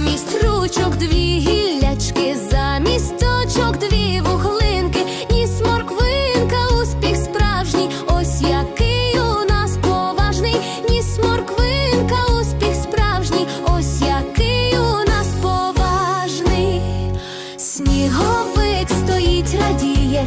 замість ручок дві гіллячки, замість точок дві вуглинки, ніс морквинка, успіх справжній, ось який у нас поважний, ніс морквинка, успіх справжній, ось який у нас поважний, сніговик стоїть, радіє.